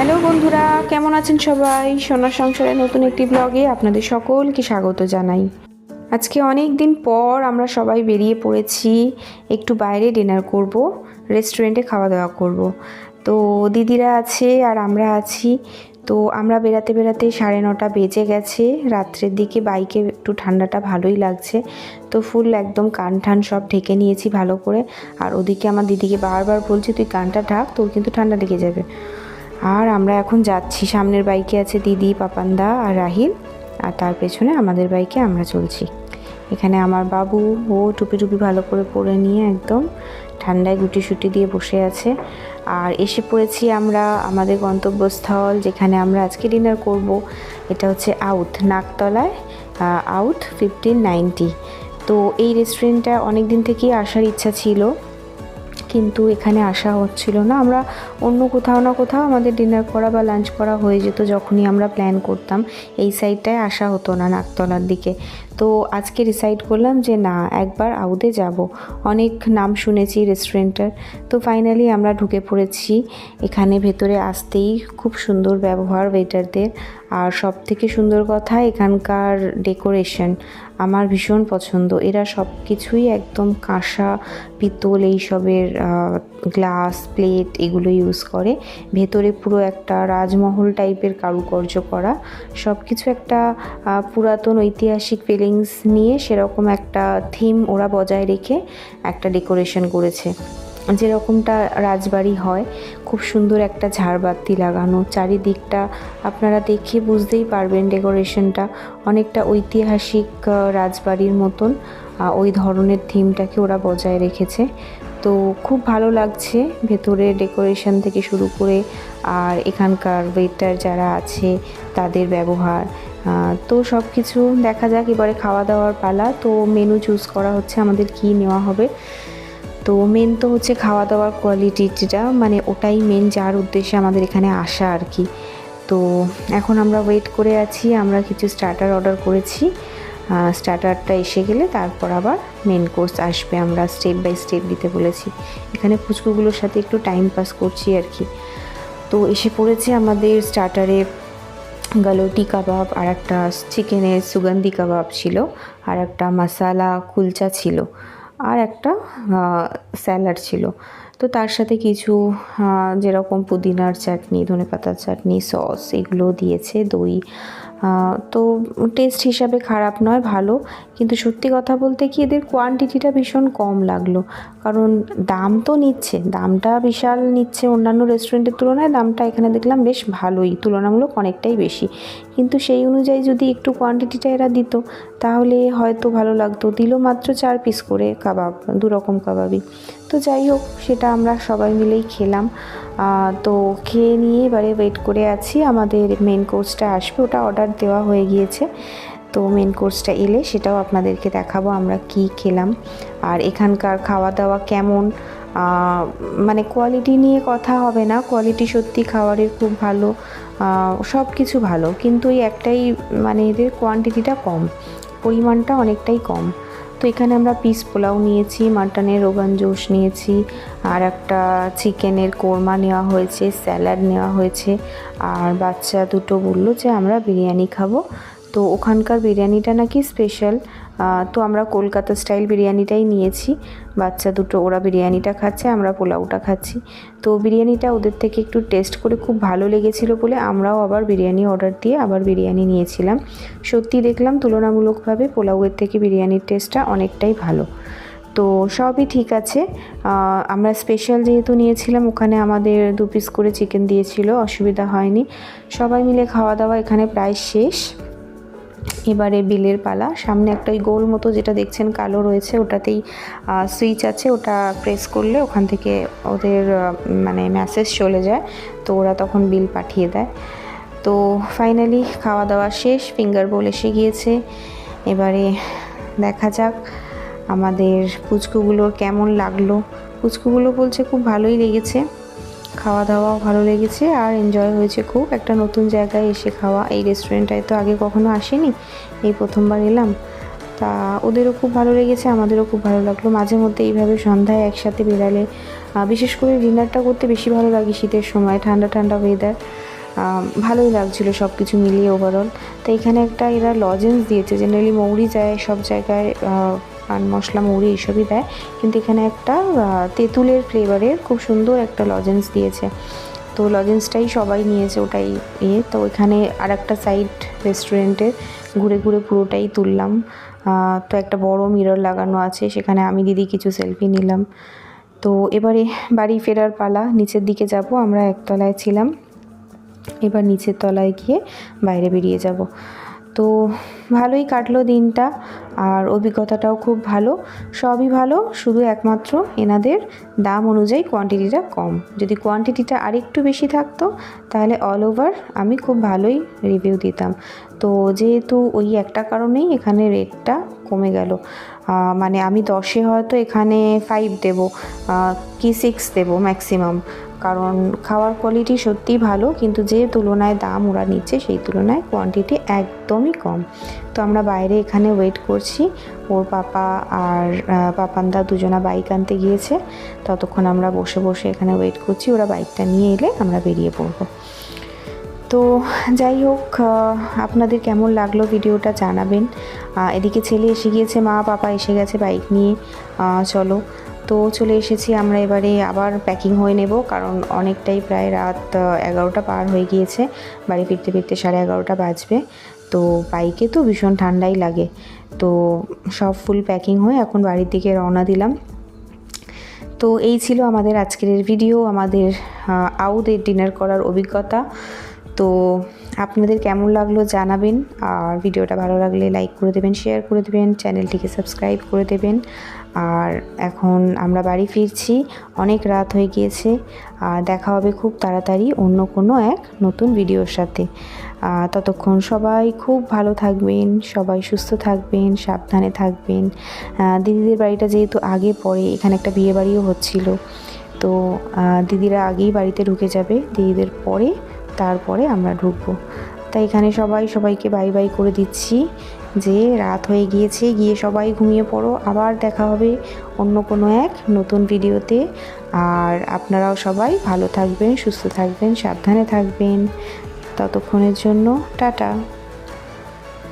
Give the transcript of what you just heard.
Hello বন্ধুরা, কেমন আছেন সবাই? সোনার সংসারের নতুন একটি ব্লগে আপনাদের সকলকে স্বাগত জানাই। আজকে অনেক দিন পর আমরা সবাই বেরিয়ে পড়েছি, একটু বাইরে ডিনার করব, রেস্টুরেন্টে খাওয়া দাওয়া করব। তো দিদিরা আছে আর আমরা আছি। তো আমরা বেরাতে বেরাতে সাড়ে নটা বেজে গেছে, রাত্রের দিকে বাইকে একটু ঠান্ডাটা ভালোই লাগছে। তো ফুল একদম কান ঠান সব ঢেকে নিয়েছি ভালো করে। আর ওদিকে আমার দিদিকে বারবার বলছি, তুই কানটা ঢাক, তোর কিন্তু ঠান্ডা লেগে যাবে। আর আমরা এখন যাচ্ছি। সামনের বাইকে আছে দিদি, পাপান্দা আর রাহিল। আর তার পেছনে আমাদের বাইকে আমরা চলছি। এখানে আমার বাবু, ও টুপি টুপি ভালো করে পরে নিয়ে একদম ঠান্ডায় গুটি সুটি দিয়ে বসে আছে। আর এসে পড়েছি আমরা আমাদের গন্তব্যস্থল যেখানে আমরা আজকে ডিনার করব। এটা হচ্ছে আউথ নাকতলায় আউথ ফিফটিন নাইনটি তো এই রেস্টুরেন্টটা অনেক দিন থেকেই আসার ইচ্ছা ছিল। কিন্তু এখানে আসা হচ্ছিল না। আমরা অন্য কোথাও না কোথাও আমাদের ডিনার করা বা লাঞ্চ করা হয়ে যেত যখনই আমরা প্ল্যান করতাম। এই সাইডটায় আসা হতো না নাকতলার দিকে। তো আজকে ডিসাইড করলাম যে না, একবার আউদে যাব। অনেক নাম শুনেছি রেস্টুরেন্টের তো ফাইনালি আমরা ঢুকে পড়েছি। এখানে ভেতরে আসতেই খুব সুন্দর ব্যবহার ওয়েটারদের আর সব থেকে সুন্দর কথা, এখানকার ডেকোরেশন আমার ভীষণ পছন্দ। এরা সব কিছুই একদম কাঁসা, পিতল এইসবের গ্লাস প্লেট এগুলো ইউজ করে। ভেতরে পুরো একটা রাজমহল টাইপের কারুকার্য করা। সব কিছু একটা পুরাতন ঐতিহাসিক ফিলিংস নিয়ে সেরকম একটা থিম ওরা বজায় রেখে একটা ডেকোরেশন করেছে। যেরকমটা রাজবাড়ি হয়, খুব সুন্দর একটা ঝাড়বাতি লাগানো, চারিদিকটা আপনারা দেখে বুঝতেই পারবেন ডেকোরেশনটা অনেকটা ঐতিহাসিক রাজবাড়ির মতন ওই ধরনের থিমটাকে ওরা বজায় রেখেছে। তো খুব ভালো লাগছে ভেতরে ডেকোরেশন থেকে শুরু করে, আর এখানকার ওয়েটার যারা আছে, তাদের ব্যবহার। তো সব কিছু দেখা যাক, এবারে খাওয়া দাওয়ার পালা। তো মেনু চুজ করা হচ্ছে আমাদের কি নেওয়া হবে। তো মেন তো হচ্ছে খাওয়া দাওয়ার কোয়ালিটিটা মানে ওটাই মেন যার উদ্দেশ্যে আমাদের এখানে আসা আর কি। তো এখন আমরা ওয়েট করে আছি, আমরা কিছু স্টার্টার অর্ডার করেছি। স্টার্টারটা এসে গেলে তারপর আবার মেন কোর্স আসবে, আমরা স্টেপ বাই স্টেপ দিতে বলেছি। এখানে ফুচকুগুলোর সাথে একটু টাইম পাস করছি আর কি। তো এসে পড়েছে আমাদের স্টার্টারে গালোটি কাবাব আর একটা চিকেনের সুগন্ধি কাবাব ছিল আর একটা মশালা কুলচা ছিল আর একটা স্যালাড ছিল। তো তার সাথে কিছু যেরকম পুদিনার চাটনি, ধনেপাতার চাটনি, সস, এগুলো দিয়েছে দই তো টেস্ট হিসাবে খারাপ নয়, ভালো। কিন্তু সত্যি কথা বলতে কি এদের কোয়ান্টিটিটা ভীষণ কম লাগল। কারণ দাম তো নিচ্ছে, দামটা বিশাল নিচ্ছে অন্যান্য রেস্টুরেন্টের তুলনায়, দামটা এখানে দেখলাম বেশ ভালোই, তুলনামূলক অনেকটাই বেশি। কিন্তু সেই অনুযায়ী যদি একটু কোয়ান্টিটিটা এরা দিত, তাহলে হয়তো ভালো লাগতো। দিল মাত্র চার পিস করে কাবাব, দু রকম কাবাবই। তো যাই হোক, সেটা আমরা সবাই মিলেই খেলাম। তো খেয়ে নিয়ে এবারে ওয়েট করে আছি। আমাদের মেন কোর্সটা আসবে, ওটা অর্ডার দেওয়া হয়ে গিয়েছে। তো মেন কোর্সটা এলে সেটাও আপনাদেরকে দেখাবো আমরা কি খেলাম। আর এখানকার খাওয়া দাওয়া কেমন মানে কোয়ালিটি নিয়ে কথা হবে না। কোয়ালিটি সত্যি খাবারের খুব ভালো। সব কিছু ভালো। কিন্তু এই একটাই মানে এদের কোয়ান্টিটিটা কম। পরিমাণটা অনেকটাই কম। তো এখানে আমরা পিস পোলাও নিয়েছি, মাটনের রোগান জোশ নিয়েছি, আর একটা চিকেনের কোরমা নেওয়া হয়েছে, স্যালাড নেওয়া হয়েছে, আর বাচ্চা দুটো বলল যে আমরা বিরিয়ানি খাব। তো ওখানকার বিরিয়ানিটা নাকি স্পেশাল তো আমরা কলকাতা স্টাইল বিরিয়ানিটাই নিয়েছি। বাচ্চা দুটো, ওরা বিরিয়ানিটা খাচ্ছে, আমরা পোলাওটা খাচ্ছি। তো বিরিয়ানিটা ওদের থেকে একটু টেস্ট করে খুব ভালো লেগেছিল বলে আমরাও আবার বিরিয়ানি অর্ডার দিয়ে আবার বিরিয়ানি নিয়েছিলাম। সত্যি দেখলাম তুলনামূলকভাবে পোলাওয়ের থেকে বিরিয়ানির টেস্টটা অনেকটাই ভালো। তো সবই ঠিক আছে। আমরা স্পেশাল যেহেতু নিয়েছিলাম, ওখানে আমাদের দু পিস করে চিকেন দিয়েছিল, অসুবিধা হয়নি। সবাই মিলে খাওয়া দাওয়া এখানে প্রায় শেষ। এবারে বিলের পালা। সামনে একটা ওই গোল মতো যেটা দেখছেন কালো রয়েছে, ওটাতেই সুইচ আছে, ওটা প্রেস করলে ওখান থেকে ওদের মানে মেসেজ চলে যায়, তো ওরা তখন বিল পাঠিয়ে দেয়। তো ফাইনালি খাওয়া দাওয়া শেষ ফিঙ্গার বোল এসে গিয়েছে। এবারে দেখা যাক আমাদের পুচকুগুলোর কেমন লাগল। পুচকুগুলো বলছে খুব ভালোই লেগেছে। খাওয়া দাওয়াও ভালো লেগেছে আর এনজয় হয়েছে খুব। একটা নতুন জায়গায় এসে খাওয়া এই রেস্টুরেন্টটায় তো আগে কখনো আসেনি, এই প্রথমবার এলাম। তা ওদেরও খুব ভালো লেগেছে, আমাদেরও খুব ভালো লাগল। মাঝে মধ্যে এইভাবে সন্ধ্যায় একসাথে বেরালে বিশেষ করে ডিনারটা করতে বেশি ভালো লাগে শীতের সময় ঠান্ডা ঠান্ডা ওয়েদার ভালোই লাগছিল সব কিছু মিলিয়ে ওভারঅল তো এখানে একটা এরা লজেন্স দিয়েছে জেনারেলি মৌরি যায় সব জায়গায় পান, মশলা মৌরি এইসবই দেয়। কিন্তু এখানে একটা তেঁতুলের ফ্লেভারের খুব সুন্দর একটা লজেন্স দিয়েছে। তো লজেন্সটাই সবাই নিয়েছে ওটাই ইয়ে। তো এখানে আর একটা সাইড রেস্টুরেন্টের ঘুরে ঘুরে পুরোটাই তুললাম। তো একটা বড় মিরর লাগানো আছে, সেখানে আমি, দিদি কিছু সেলফি নিলাম। তো এবারে বাড়ি ফেরার পালা, নিচের দিকে যাব, আমরা একতলায় ছিলাম। এবার নিচের তলায় গিয়ে বাইরে বেরিয়ে যাব। তো ভালোই কাটলো দিনটা আর অভিজ্ঞতাটাও খুব ভালো। সবই ভালো, শুধু একমাত্র এনাদের দাম অনুযায়ী কোয়ান্টিটিটা কম। যদি কোয়ান্টিটিটা আরেকটু বেশি থাকতো, তাহলে অল ওভার আমি খুব ভালোই রিভিউ দিতাম। তো যেহেতু ওই একটা কারণেই এখানে রেটটা কমে গেল। মানে আমি দশে হয়তো এখানে ফাইভ দেবো কি সিক্স দেবো ম্যাক্সিমাম কারণ খাওয়ার কোয়ালিটি সত্যিই ভালো, কিন্তু যে তুলনায় দাম ওরা নিচ্ছে, সেই তুলনায় কোয়ান্টিটি একদমই কম। তো আমরা বাইরে এখানে ওয়েট করছি। ওর পাপা আর পাপান্দা দুজনা বাইক আনতে গিয়েছে। ততক্ষণ আমরা বসে বসে এখানে ওয়েট করছি। ওরা বাইকটা নিয়ে এলে আমরা বেরিয়ে পড়ব। তো যাই হোক আপনাদের কেমন লাগল ভিডিওটা জানাবেন। এদিকে ছেলে এসে গিয়েছে, মা, পাপা এসে গেছে বাইক নিয়ে। চলো। তো চলে এসেছি আমরা এবারে আবার প্যাকিং হয়ে নেব, কারণ অনেকটাই প্রায় রাত এগারোটা পার হয়ে গিয়েছে। বাড়ি ফিরতে ফিরতে সাড়ে এগারোটা বাজবে। তো বাইকে তো ভীষণ ঠান্ডাই লাগে। তো সব ফুল প্যাকিং হয়ে এখন বাড়ির দিকে রওনা দিলাম। তো এই ছিল আমাদের আজকের ভিডিও আমাদের আউদের ডিনার করার অভিজ্ঞতা। তো আপনাদের কেমন লাগল জানাবেন। আর ভিডিওটা ভালো লাগলে লাইক করে দেবেন শেয়ার করে দেবেন চ্যানেলটিকে সাবস্ক্রাইব করে দেবেন। আর এখন আমরা বাড়ি ফিরছি, অনেক রাত হয়ে গিয়েছে। আর দেখা হবে খুব তাড়াতাড়ি অন্য কোনো এক নতুন ভিডিওর সাথে। ততক্ষণ সবাই খুব ভালো থাকবেন, সবাই সুস্থ থাকবেন, সাবধানে থাকবেন। দিদিদের বাড়িটা যেহেতু আগে পরে, এখানে একটা বিয়ে বাড়িও হচ্ছিল। তো দিদিরা আগেই বাড়িতে ঢুকে যাবে, দিদিদের পরে তারপরে আমরা ঢুকবো। তাই এখানে সবাই সবাইকে বাই বাই করে দিচ্ছি যে রাত হয়ে গিয়েছে, গিয়ে সবাই ঘুমিয়ে পড়ো। আবার দেখা হবে অন্য কোনো এক নতুন ভিডিওতে। আর আপনারাও সবাই ভালো থাকবেন, সুস্থ থাকবেন, সাবধানে থাকবেন। ততক্ষণের জন্য টাটা।